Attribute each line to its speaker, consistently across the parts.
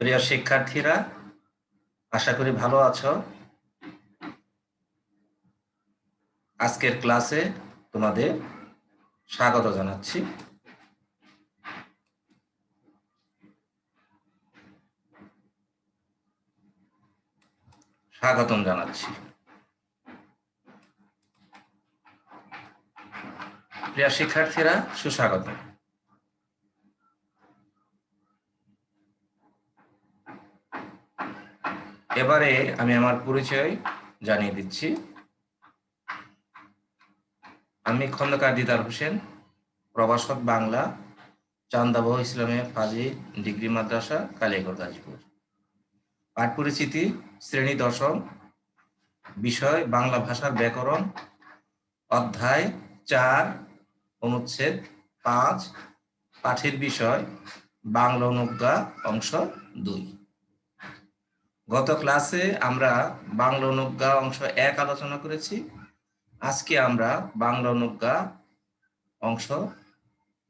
Speaker 1: প্রিয় শিক্ষার্থীরা, আশা করি ভালো আছো। আজকের ক্লাসে তোমাদের স্বাগত জানাচ্ছি। স্বাগতম জানাচ্ছি। প্রিয় শিক্ষার্থীরা, সুস্বাগতম। এবারে আমি আমার পরিচয় জানিয়ে দিচ্ছি। আমি খন্দকার দিদার হোসেন, প্রভাষক বাংলা, চান্দাবহ ইসলামে ফাজি, ডিগ্রি মাদ্রাসা কালিয়াগড় গাজীপুর। পাঠ পরিচিতি, শ্রেণি দশম, বিষয়, বাংলা ভাষার ব্যাকরণ, অধ্যায় চার, অনুচ্ছেদ পাঁচ, পাঠের বিষয়, বাংলা অনুজ্ঞা অংশ দুই। গত ক্লাসে আমরা বাংলা অনুজ্ঞা অংশ এক আলোচনা করেছি। আজকে আমরা বাংলা অনুজ্ঞা অংশ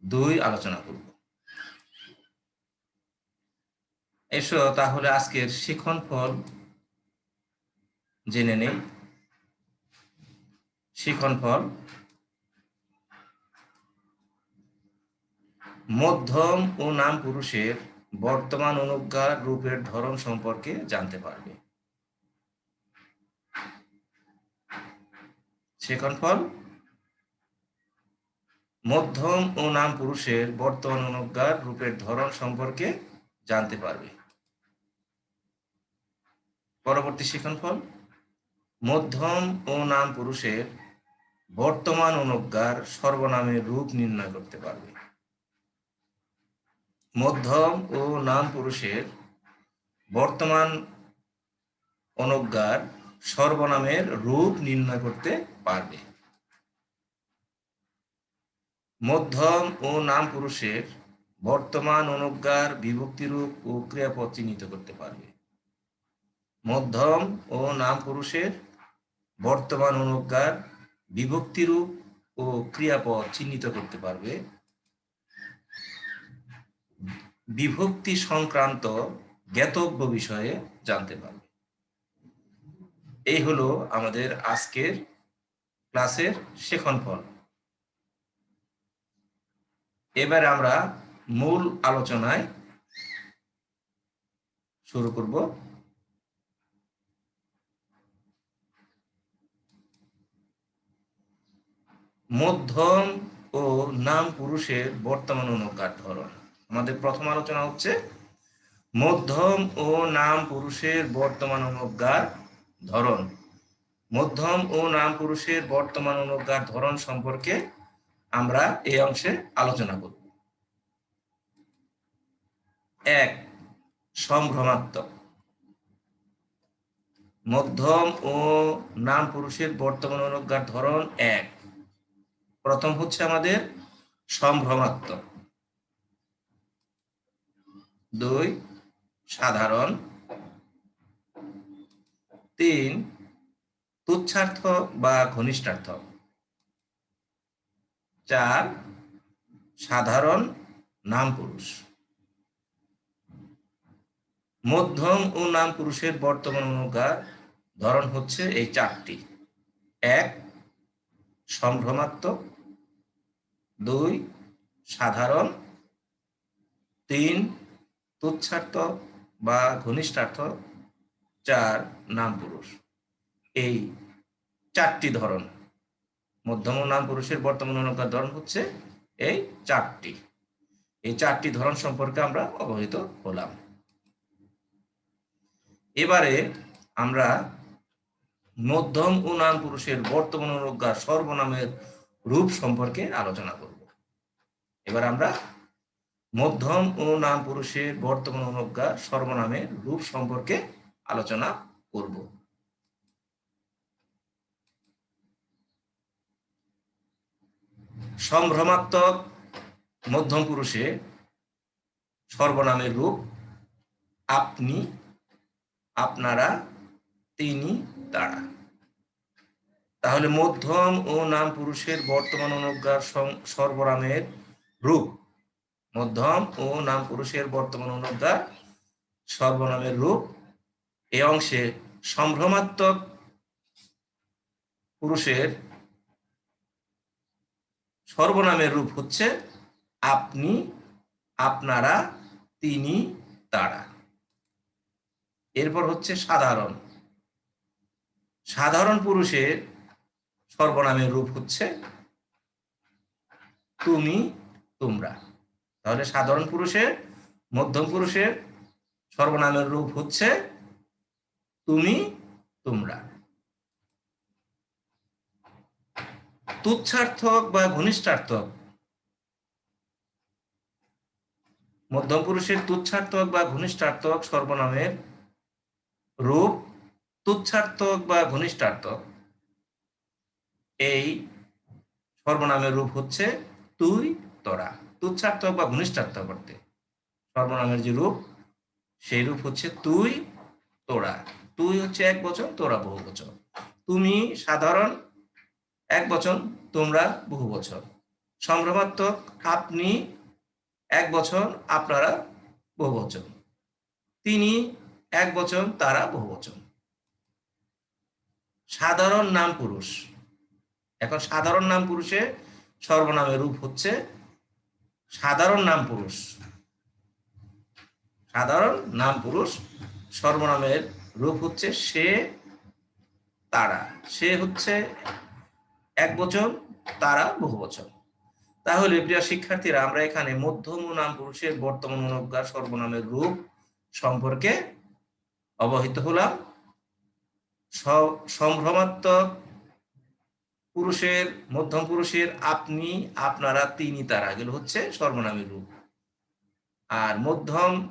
Speaker 1: দুই আলোচনা করব। এসো তাহলে আজকের শিখন ফল জেনে নেই। শিখন ফল মধ্যম ও নাম পুরুষের বর্তমান অনুজ্ঞার রূপের ধরন সম্পর্কে জানতে পারবে। সেখন ফল মধ্যম ও নাম পুরুষের বর্তমান অনুজ্ঞার রূপের ধরন সম্পর্কে জানতে পারবে। পরবর্তী শিখন ফল মধ্যম ও নাম পুরুষের বর্তমান অনুজ্ঞার সর্বনামের রূপ নির্ণয় করতে পারবে। মধ্যম ও নাম পুরুষের বর্তমান অনুজ্ঞার সর্বনামের রূপ নির্ণয় করতে পারবে। মধ্যম ও নাম পুরুষের বর্তমান অনুজ্ঞার বিভক্তি রূপ ও ক্রিয়াপদ চিহ্নিত করতে পারবে। মধ্যম ও নাম পুরুষের বর্তমান অনুজ্ঞার বিভক্তি রূপ ও ক্রিয়াপদ চিহ্নিত করতে পারবে বিভক্তি সংক্রান্ত জ্ঞাতব্য বিষয়ে জানতে পারবে। এই হলো আমাদের আজকের ক্লাসের শেখন ফল। এবার আমরা মূল আলোচনায় শুরু করব। মধ্যম ও নাম পুরুষের বর্তমান অনুকার ধরন। প্রথম আলোচনা হচ্ছে মধ্যম ও নাম পুরুষের বর্তমান অনুজ্ঞার ধরন। মধ্যম ও নাম পুরুষের বর্তমান অনুজ্ঞার ধরন সম্পর্কে আমরা এই অংশে আলোচনা করব। এক, সম্ভ্রমাত্মক। মধ্যম ও নাম পুরুষের বর্তমান অনুজ্ঞার ধরন এক। প্রথম হচ্ছে আমাদের সম্ভ্রমাত্মক। দুই, সাধারণ। তিন, তুচ্ছার্থ বা ঘনিষ্ঠার্থ চার, সাধারণ নাম পুরুষ মধ্যম ও নাম পুরুষের বর্তমান অনুগার ধরন হচ্ছে এই চারটি। এক, সম্ভ্রমাত্মক। দুই, সাধারণ। তিন তুচ্ছার্থ বা ঘনিষ্ঠার্থ চার নাম পুরুষ। এই চারটি ধরন। মধ্যম নাম পুরুষের বর্তমান অনুজ্ঞার ধরন হচ্ছে এই চারটি। এই চারটি ধরন সম্পর্কে আমরা অবহিত হলাম। এবারে আমরা মধ্যম ও নাম পুরুষের বর্তমান অনুজ্ঞার সর্বনামের রূপ সম্পর্কে আলোচনা করব। এবার আমরা মধ্যম ও নাম পুরুষের বর্তমান অনুজ্ঞা সর্বনামের রূপ সম্পর্কে আলোচনা করব। সম্ভ্রমাত্মক মধ্যম পুরুষে সর্বনামের রূপ আপনি, আপনারা, তিনি, তারা। তাহলে মধ্যম ও নাম পুরুষের বর্তমান অনুজ্ঞার সর্বনামের রূপ মধ্যম ও নাম পুরুষের বর্তমান অনুজ্ঞার সর্বনামের রূপ। এই অংশে সম্ভ্রমাত্মক পুরুষের সর্বনামের রূপ হচ্ছে আপনি, আপনারা, তিনি, তারা। এরপর হচ্ছে সাধারণ। সাধারণ পুরুষের সর্বনামের রূপ হচ্ছে তুমি, তোমরা। তাহলে সাধারণ পুরুষের, মধ্যম পুরুষের সর্বনামের রূপ হচ্ছে তুমি, তোমরা। তুচ্ছার্থক বা ঘনিষ্ঠার্থক মধ্যম পুরুষের তুচ্ছার্থক বা ঘনিষ্ঠার্থক সর্বনামের রূপ, তুচ্ছার্থক বা ঘনিষ্ঠার্থক এই সর্বনামের রূপ হচ্ছে তুই, তোরা। তুচ্ছার্থক বা ঘনিষ্ঠার্থক করতে সর্বনামের যে রূপ, সেই রূপ হচ্ছে তুই, তোরা। তুই হচ্ছে এক বচন, তোরা বহু বচন। তুমি সাধারণ, এক বচন, তোমরা বহু বচন। সম্ভ্রমাত্মক আপনি এক বচন, আপনারা বহু বচন। তিনি এক বচন, তারা বহু বচন। সাধারণ নাম পুরুষ। এখন সাধারণ নাম পুরুষে সর্বনামের রূপ হচ্ছে সাধারণ নাম পুরুষ। সাধারণ নাম পুরুষ, সর্বনামের রূপ হচ্ছে সে, তারা। সে হচ্ছে এক বচন, তারা বহু বচন। তাহলে প্রিয় শিক্ষার্থীরা, আমরা এখানে মধ্যম নাম পুরুষের বর্তমান অনুজ্ঞার সর্বনামের রূপ সম্পর্কে অবহিত হলাম। সম্ভ্রমাত্মক পুরুষের, মধ্যম পুরুষের, আপনি, আপনারা তিনি, তারা। এগুলো হচ্ছে সর্বনামের রূপ। আর মধ্যম,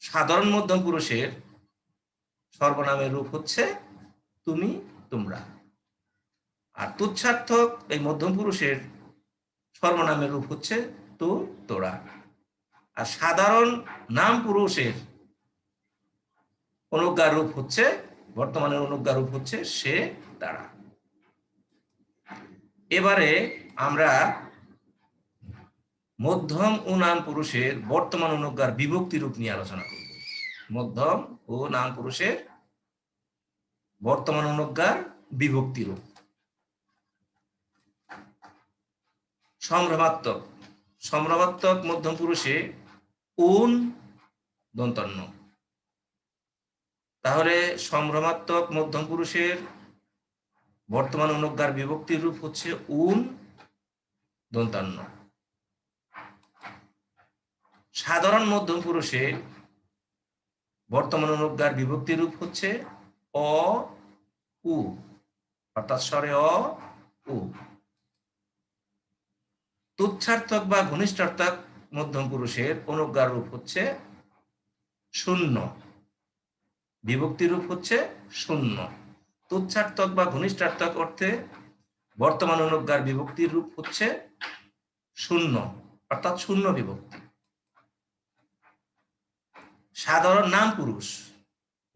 Speaker 1: সাধারণ মধ্যম পুরুষের সর্বনামের রূপ হচ্ছে তুমি, তোমরা। আর তুচ্ছার্থক এই মধ্যম পুরুষের সর্বনামের রূপ হচ্ছে তো, তোরা। আর সাধারণ নাম পুরুষের অনুজ্ঞার রূপ হচ্ছে, বর্তমানের অনুজ্ঞার রূপ হচ্ছে সে, তারা। এবারে আমরা মধ্যম ও নাম পুরুষের বর্তমান অনুজ্ঞার বিভক্তি রূপ নিয়ে আলোচনা করব। মধ্যম ও নাম পুরুষের বর্তমান অনুজ্ঞার বিভক্তি রূপ। সম্ভ্রমাত্মক। সম্ভ্রমাত্মক মধ্যম পুরুষে উন দন্তন্য। তাহলে সম্ভ্রমাত্মক মধ্যম পুরুষের বর্তমান অনুজ্ঞার বিভক্তির রূপ হচ্ছে উন দন্তান্ন। সাধারণ মধ্যম পুরুষে বর্তমান অনুজ্ঞার বিভক্তি রূপ হচ্ছে অ উ, অর্থাৎ স্বরে অ উ। তুচ্ছার্থক বা ঘনিষ্ঠার্থক মধ্যম পুরুষের অনুজ্ঞার রূপ হচ্ছে শূন্য। বিভক্তি রূপ হচ্ছে শূন্য। তুচ্ছার্থক বা ঘনিষ্ঠার্থক অর্থে বর্তমান অনুজ্ঞার বিভক্তির রূপ হচ্ছে শূন্য, অর্থাৎ শূন্য বিভক্তি। সাধারণ নাম পুরুষ,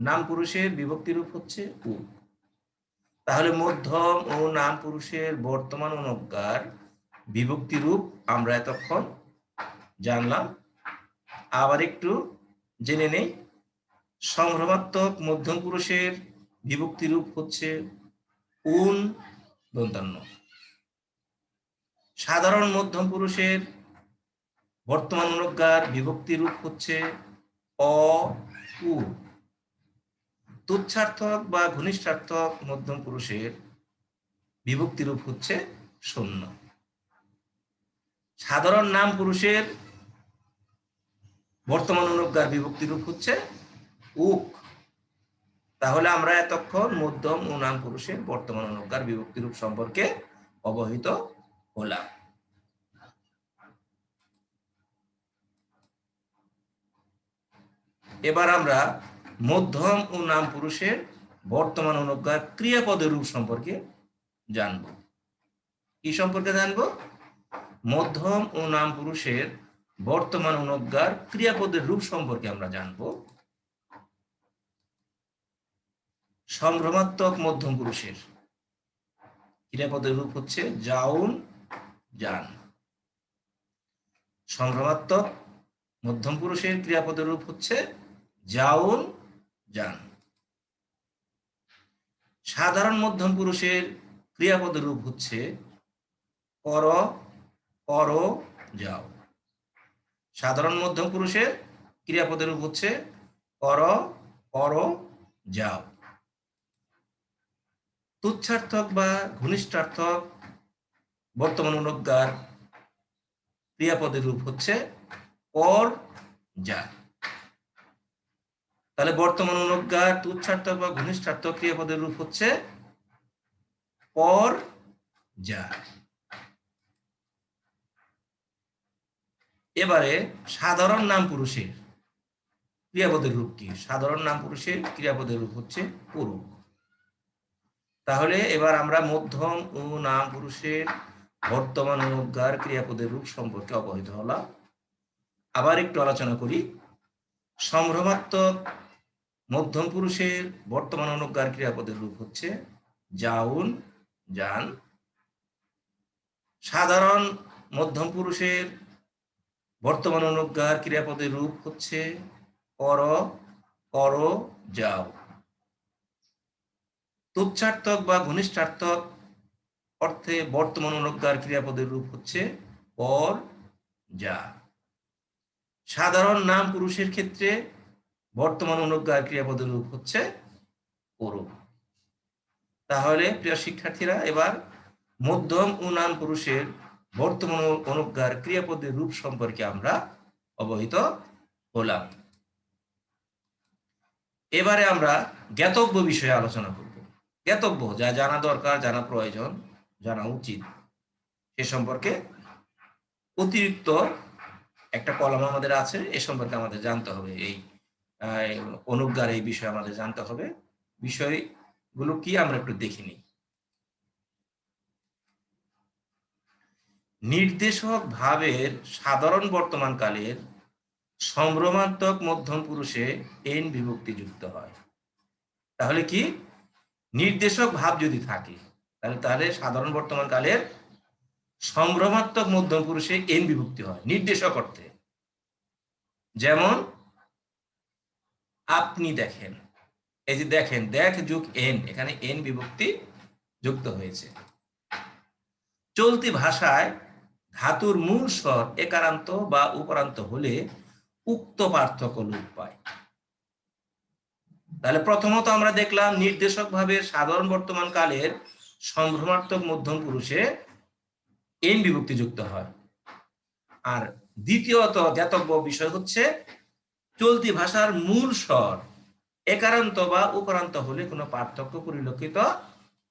Speaker 1: নাম পুরুষের বিভক্তি রূপ হচ্ছে উ। তাহলে মধ্যম ও নাম পুরুষের বর্তমান অনুজ্ঞার বিভক্তি রূপ আমরা এতক্ষণ জানলাম। আবার একটু জেনে নেই সম্ভ্রমাত্মক মধ্যম পুরুষের বিভক্তি রূপ হচ্ছে উন দন্তান্ন। সাধারণ মধ্যম পুরুষের বর্তমান অনুজ্ঞার বিভক্তি রূপ হচ্ছে অ, উ। তুচ্ছার্থক বা ঘনিষ্ঠার্থক মধ্যম পুরুষের বিভক্তি রূপ হচ্ছে শূন্য। সাধারণ নাম পুরুষের বর্তমান অনুজ্ঞার বিভক্তি রূপ হচ্ছে উক। তাহলে আমরা এতক্ষণ মধ্যম ও নাম পুরুষের বর্তমান অনুজ্ঞার বিভক্তি রূপ সম্পর্কে অবহিত হলাম। এবার আমরা মধ্যম ও নাম পুরুষের বর্তমান অনুজ্ঞার ক্রিয়াপদের রূপ সম্পর্কে জানব। কি সম্পর্কে জানব? মধ্যম ও নাম পুরুষের বর্তমান অনুজ্ঞার ক্রিয়াপদের রূপ সম্পর্কে আমরা জানব। সম্ভ্রমাত্মক মধ্যম পুরুষের। ক্রিয়াপদের রূপ হচ্ছে যাউন যান সম্ভ্রমাত্মক মধ্যম পুরুষের ক্রিয়াপদের রূপ হচ্ছে যাউন যান সাধারণ মধ্যম পুরুষের ক্রিয়াপদের রূপ হচ্ছে কর কর যাও। সাধারণ মধ্যম পুরুষের ক্রিয়াপদের রূপ হচ্ছে কর কর যাও। তুচ্ছার্থক বা ঘনিষ্ঠার্থক বর্তমান অনুজ্ঞার ক্রিয়াপদের রূপ হচ্ছে কর যা। তাহলে বর্তমান অনুজ্ঞার তুচ্ছার্থক বা ঘনিষ্ঠার্থক ক্রিয়াপদের রূপ হচ্ছে কর যা। এবারে সাধারণ নাম পুরুষের ক্রিয়াপদের রূপ কি? সাধারণ নাম পুরুষের ক্রিয়াপদের রূপ হচ্ছে পুরুষ। তাহলে এবার আমরা মধ্যম ও নাম পুরুষের বর্তমান অনুজ্ঞার ক্রিয়াপদের রূপ সম্পর্কে অবহিত হলাম। আবার একটু আলোচনা করি। সম্ভ্রমাত্মক মধ্যম পুরুষের বর্তমান অনুজ্ঞার ক্রিয়াপদের রূপ হচ্ছে যাউন যান সাধারণ মধ্যম পুরুষের বর্তমান অনুজ্ঞার ক্রিয়াপদের রূপ হচ্ছে কর কর যাও। তুচ্ছার্থক বা ঘনিষ্ঠার্থক অর্থে বর্তমান অনুজ্ঞার ক্রিয়াপদের রূপ হচ্ছে পর, যা। সাধারণ নাম পুরুষের ক্ষেত্রে বর্তমান অনুজ্ঞার ক্রিয়াপদের রূপ হচ্ছে পর তাহলে, প্রিয় শিক্ষার্থীরা, এবার মধ্যম ও নাম পুরুষের বর্তমান অনুজ্ঞার ক্রিয়াপদের রূপ সম্পর্কে আমরা অবহিত হলাম। এবারে আমরা জ্ঞাতব্য বিষয়ে আলোচনা করব। জ্ঞাতব্য, যা জানা দরকার, জানা প্রয়োজন, জানা উচিত। সে সম্পর্কে অতিরিক্ত একটা কলম আমাদের আছে, এ সম্পর্কে আমাদের জানতে হবে। এই অনুজ্ঞার এই বিষয়ে আমাদের জানতে হবে। বিষয়গুলো কি আমরা একটু দেখে নিই। নির্দেশক ভাবের সাধারণ বর্তমান কালের সম্ভ্রমাত্মক মধ্যম পুরুষে এন বিভক্তি যুক্ত হয়। তাহলে কি? নির্দেশক ভাব যদি থাকে, তাহলে তাহলে সাধারণ বর্তমান কালের সম্ভ্রমাত্মক মধ্যম পুরুষে এন বিভক্তি হয়, নির্দেশক অর্থে। যেমন, আপনি দেখেন, এই যে দেখেন, দেখ যুগ এন এখানে এন বিভক্তি যুক্ত হয়েছে। চলতি ভাষায় ধাতুর মূল স্বর একারান্ত বা উপরান্ত হলে উক্ত পার্থক্য লোপ পায়। তাহলে প্রথমত আমরা দেখলাম নির্দেশক ভাবে সাধারণ বর্তমান কালের সম্ভ্রমাত্মক মধ্যম পুরুষে এন বিভক্তি যুক্ত হয়। আর দ্বিতীয়ত জ্ঞাতব্য বিষয় হচ্ছে, চলতি ভাষার মূল স্বর একারান্ত বা উপরান্ত হলে কোনো পার্থক্য পরিলক্ষিত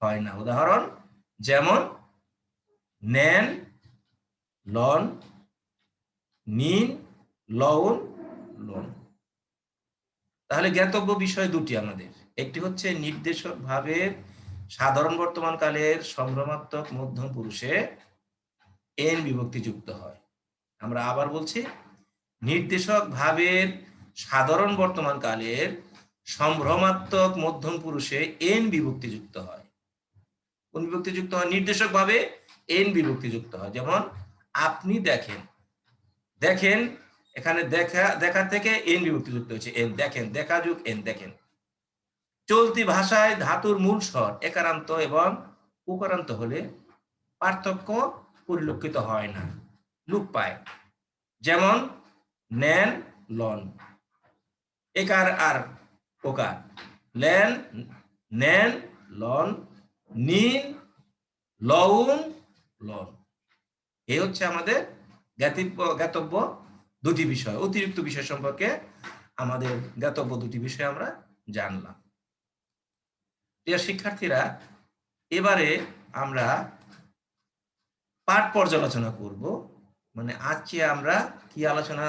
Speaker 1: হয় না। উদাহরণ, যেমন, নেন, লন, নিন লন লন। তাহলে জ্ঞাতব্য বিষয় দুটি আমাদের। একটি হচ্ছে নির্দেশক ভাবের সাধারণ বর্তমান কালের সম্ভ্রমাত্মক মধ্যম পুরুষে এন বিভক্তি যুক্ত হয়। আমরা আবার বলছি নির্দেশক ভাবের সাধারণ বর্তমান কালের সম্ভ্রমাত্মক মধ্যম পুরুষে এন বিভক্তি যুক্ত হয়। কোন বিভক্তি যুক্ত হয়? নির্দেশক ভাবে এন বিভক্তি যুক্ত হয়। যেমন, আপনি দেখেন দেখেন এখানে দেখা দেখা থেকে এন বিভক্তি যুক্ত হয়েছে। এন দেখেন, দেখা যুগ এন দেখেন। চলতি ভাষায় ধাতুর মূল স্বর একারান্ত এবং উকারান্ত হলে পার্থক্য পরিলক্ষিত হয় না। লুপ পায়। যেমন নেন লন। একার আর ওকার লেন, নেন, লন নিন লউন, লন। এই হচ্ছে আমাদের জ্ঞাতিব্য জ্ঞাতব্য দুটি বিষয়, অতিরিক্ত বিষয় সম্পর্কে আমাদের জ্ঞাতব্য দুটি বিষয় আমরা জানলাম। প্রিয় শিক্ষার্থীরা, এবারে আমরা পাঠ পর্যালোচনা করব। মানে আজকে আমরা কি আলোচনা,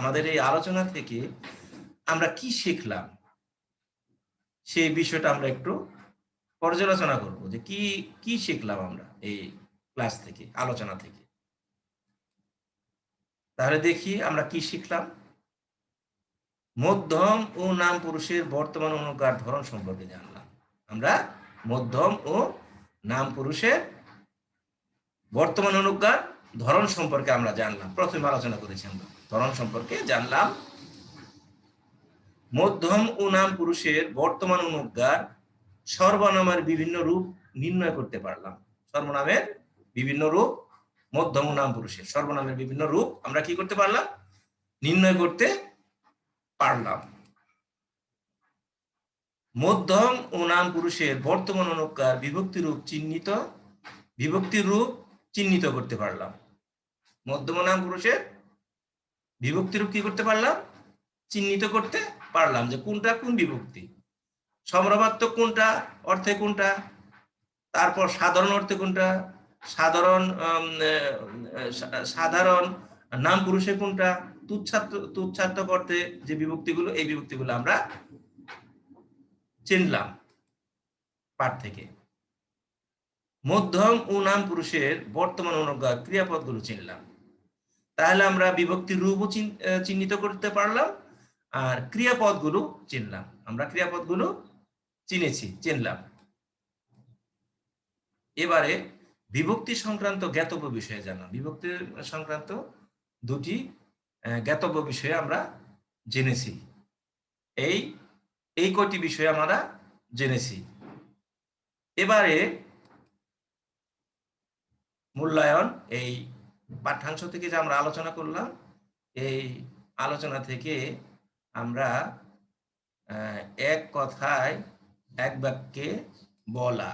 Speaker 1: আমাদের এই আলোচনা থেকে আমরা কি শিখলাম, সেই বিষয়টা আমরা একটু পর্যালোচনা করব যে কি কি শিখলাম আমরা এই ক্লাস থেকে, আলোচনা থেকে। তাহলে দেখি আমরা কি শিখলাম? মধ্যম ও নাম পুরুষের বর্তমান অনুকার ধরন সম্পর্কে জানলাম। আমরা মধ্যম ও নাম পুরুষের বর্তমান অনুজ্ঞার ধরন সম্পর্কে আমরা জানলাম। প্রথমে আলোচনা করেছি আমরা। ধরন সম্পর্কে জানলাম। মধ্যম ও নাম পুরুষের বর্তমান অনুজ্ঞার সর্বনামের বিভিন্ন রূপ নির্ণয় করতে পারলাম। সর্বনামের বিভিন্ন রূপ মধ্যম নাম পুরুষের, সর্বনামের বিভিন্ন রূপ আমরা কি করতে পারলাম? নির্ণয় করতে পারলাম। মধ্যম ও নাম পুরুষের বর্তমান অনুজ্ঞার বিভক্তি রূপ চিহ্নিত বিভক্তির রূপ চিহ্নিত করতে পারলাম। মধ্যম নাম পুরুষের বিভক্তি রূপ কি করতে পারলাম? চিহ্নিত করতে পারলাম যে কোনটা কোন বিভক্তি। সম্ভ্রমাত্মক কোনটা, অর্থে কোনটা? তারপর সাধারণ অর্থে কোনটা? সাধারণ সাধারণ নাম পুরুষে কোনটা? তুচ্ছাত্ম তুচ্ছাত্মক অর্থে যে বিভক্তিগুলো, এই বিভক্তিগুলো আমরা চিনলাম পাঠ থেকে। মধ্যম ও নাম পুরুষের বর্তমান অনুজ্ঞা ক্রিয়াপদগুলো চিনলাম। তাহলে আমরা বিভক্তির রূপও চিহ্নিত করতে পারলাম, আর ক্রিয়াপদগুলো চিনলাম। আমরা ক্রিয়াপদগুলো চিনেছি, চিনলাম। এবারে বিভক্তি সংক্রান্ত জ্ঞাতব্য বিষয়ে জানা। বিভক্তি সংক্রান্ত দুটি জ্ঞাতব্য বিষয়ে আমরা জেনেছি। এই এই কয়টি বিষয়ে আমরা জেনেছি। এবারে মূল্যায়ন, এই পাঠ্যাংশ থেকে যে আমরা আলোচনা করলাম, এই আলোচনা থেকে আমরা এক কথায় এক বাক্যে বলা।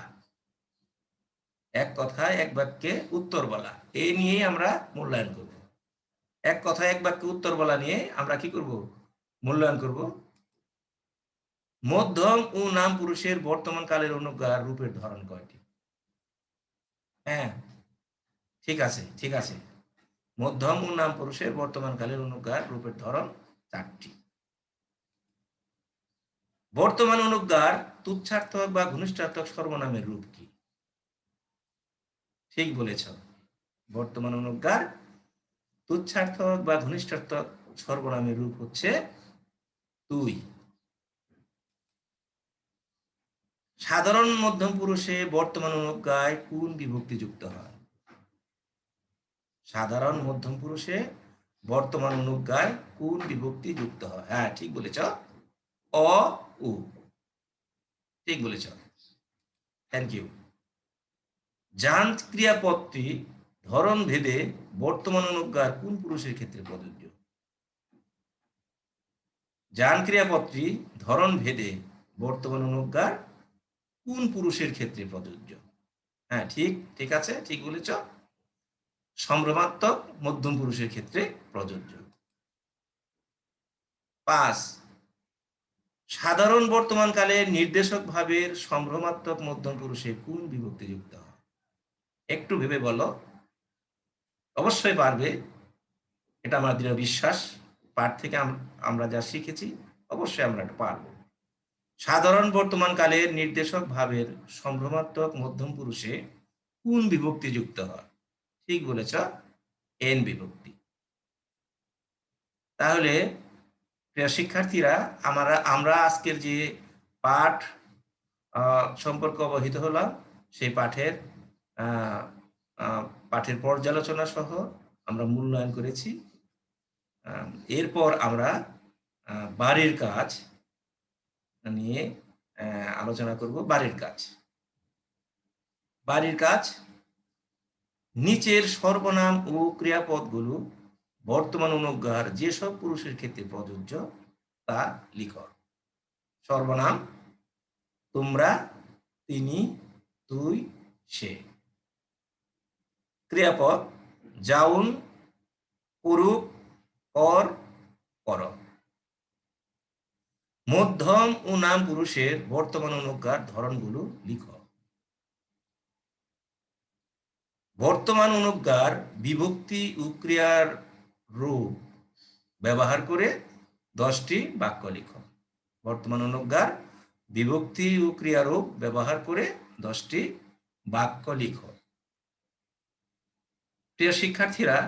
Speaker 1: এক কথায় এক বাক্যে উত্তর বলা। এই নিয়েই আমরা মূল্যায়ন করব। এক কথায় এক বাক্যে উত্তর বলা নিয়ে আমরা কি করব? মূল্যায়ন করব। মধ্যম ও নাম পুরুষের বর্তমান কালের অনুজ্ঞার রূপের ধরন কয়টি? হ্যাঁ ঠিক আছে ঠিক আছে। মধ্যম ও নাম পুরুষের বর্তমান কালের অনুজ্ঞার রূপের ধরন চারটি। বর্তমান অনুজ্ঞার তুচ্ছার্থক বা ঘনিষ্ঠার্থক সর্বনামের রূপ কি? ঠিক বলেছ বর্তমান অনুজ্ঞার তুচ্ছার্থক বা ঘনিষ্ঠার্থক সর্বনামের রূপ হচ্ছে তুই। সাধারণ মধ্যম পুরুষে বর্তমান অনুজ্ঞায় কোন বিভক্তি যুক্ত হয়? সাধারণ মধ্যম পুরুষে বর্তমান অনুজ্ঞায় কোন বিভক্তি যুক্ত হয়? হ্যাঁ ঠিক বলেছ। অ, উ। ঠিক বলেছ। থ্যাংক ইউ যান্ত্র ক্রিয়াপদটি ধরন ভেদে বর্তমান অনুজ্ঞার কোন পুরুষের ক্ষেত্রে প্রযোজ্য? যান ক্রিয়াপদটি ধরন ভেদে বর্তমান অনুজ্ঞার কোন পুরুষের ক্ষেত্রে প্রযোজ্য? হ্যাঁ ঠিক ঠিক আছে, ঠিক বলেছ। সম্ভ্রমাত্মক মধ্যম পুরুষের ক্ষেত্রে প্রযোজ্য। পাঁচ, সাধারণ বর্তমান কালে নির্দেশক ভাবের সম্ভ্রমাত্মক মধ্যম পুরুষে কোন বিভক্তি যুক্ত হয়? একটু ভেবে বলো। অবশ্যই পারবে। এটা আমার দৃঢ় বিশ্বাস। পাঠ থেকে আমরা যা শিখেছি, অবশ্যই আমরা এটা পারব। সাধারণ বর্তমান কালের নির্দেশক ভাবের সম্ভ্রমাত্মক মধ্যম পুরুষে কোন বিভক্তি যুক্ত হয়? ঠিক বলেছ এন বিভক্তি। তাহলে, প্রিয় শিক্ষার্থীরা, আমরা আমরা আজকের যে পাঠ সম্পর্কে অবহিত হলাম, সেই পাঠের পাঠের পর্যালোচনা সহ আমরা মূল্যায়ন করেছি। এরপর আমরা বাড়ির কাজ নিয়ে আলোচনা করব বাড়ির কাজ। বাড়ির কাজ, নিচের সর্বনাম ও ক্রিয়াপদগুলো বর্তমান অনুজ্ঞার যেসব পুরুষের ক্ষেত্রে প্রযোজ্য, তা লিখ। সর্বনাম, তোমরা, তিনি, তুই, সে। ক্রিয়াপদ যাউন করুক কর কর মধ্যম ও নাম পুরুষের বর্তমান অনুজ্ঞার ধরনগুলো লিখ। বর্তমান অনুজ্ঞার বিভক্তি ও ক্রিয়ার রূপ ব্যবহার করে দশটি বাক্য লিখ। বর্তমান অনুজ্ঞার বিভক্তি ও ক্রিয়ারূপ ব্যবহার করে দশটি বাক্য লিখ। প্রিয় শিক্ষার্থীরা,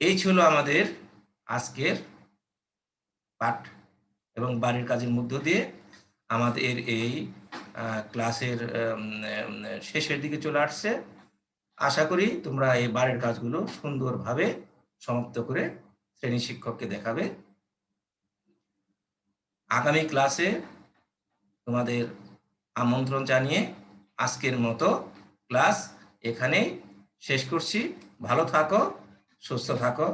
Speaker 1: এই ছিল আমাদের আজকের পাঠ এবং বাড়ির কাজের মধ্য দিয়ে আমাদের এই ক্লাসের শেষের দিকে চলে আসছে। আশা করি তোমরা এই বাড়ির কাজগুলো সুন্দরভাবে সমাপ্ত করে শ্রেণি শিক্ষককে দেখাবে। আগামী ক্লাসে তোমাদের আমন্ত্রণ জানিয়ে আজকের মতো ক্লাস এখানেই শেষ করছি। ভালো থাকো সুস্থ থাকো।